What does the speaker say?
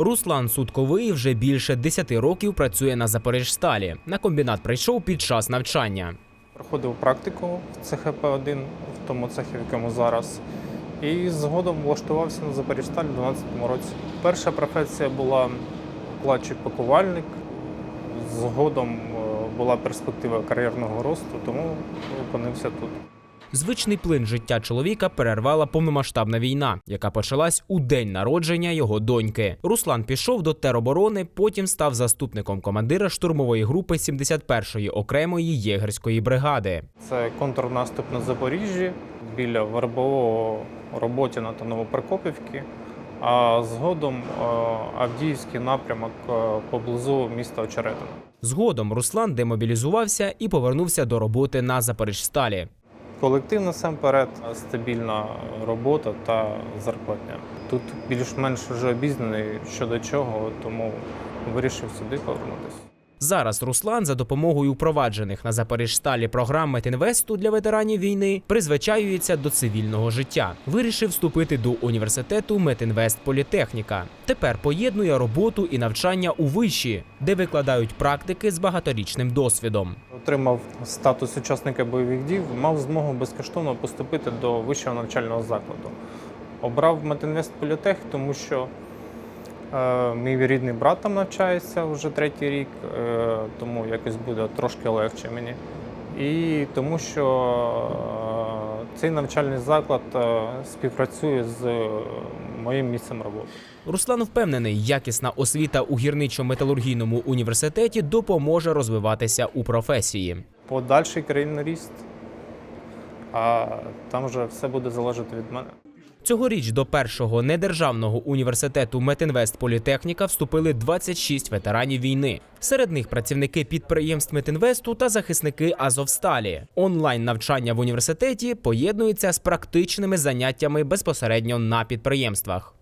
Руслан Судковий вже більше 10 років працює на Запоріжсталі. На комбінат прийшов під час навчання. Проходив практику в ЦХП-1, в тому цехі, в якому зараз. І згодом влаштувався на Запоріжсталь у 2012 році. Перша професія була плачий пакувальник. Згодом е, була перспектива кар'єрного росту, тому опинився тут. Звичний плин життя чоловіка перервала повномасштабна війна, яка почалась у день народження його доньки. Руслан пішов до тероборони, потім став заступником командира штурмової групи 71-ї окремої єгерської бригади. Це контрнаступ на Запоріжжі біля Вербового Роботіна та Новопрокопівки. А згодом е, Авдіївський напрямок е, поблизу міста Очеретина. Згодом Руслан демобілізувався і повернувся до роботи на Запоріжсталі. Колектив насамперед, стабільна робота та зарплатня. Тут більш-менш вже обізнаний щодо чого, тому вирішив сюди повернутися. Зараз Руслан за допомогою впроваджених на Запоріжсталі програм Метінвесту для ветеранів війни призвичаюється до цивільного життя. Вирішив вступити до університету Метінвест Політехніка. Тепер поєднує роботу і навчання у виші, де викладають практики з багаторічним досвідом. Отримав статус учасника бойових дій, мав змогу безкоштовно поступити до вищого навчального закладу. Обрав Метинвест Політех, тому що мій рідний брат там навчається вже третій рік, е, тому якось буде трошки легше мені. І тому що е, цей навчальний заклад е, співпрацює з е, моїм місцем роботи. Руслан впевнений, якісна освіта у гірничо-металургійному університеті допоможе розвиватися у професії. Подальший кар'єрний ріст, а там вже все буде залежати від мене. Цьогоріч до першого недержавного університету Метинвест Політехніка вступили 26 ветеранів війни. Серед них працівники підприємств Метинвесту та захисники Азовсталі. Онлайн навчання в університеті поєднується з практичними заняттями безпосередньо на підприємствах.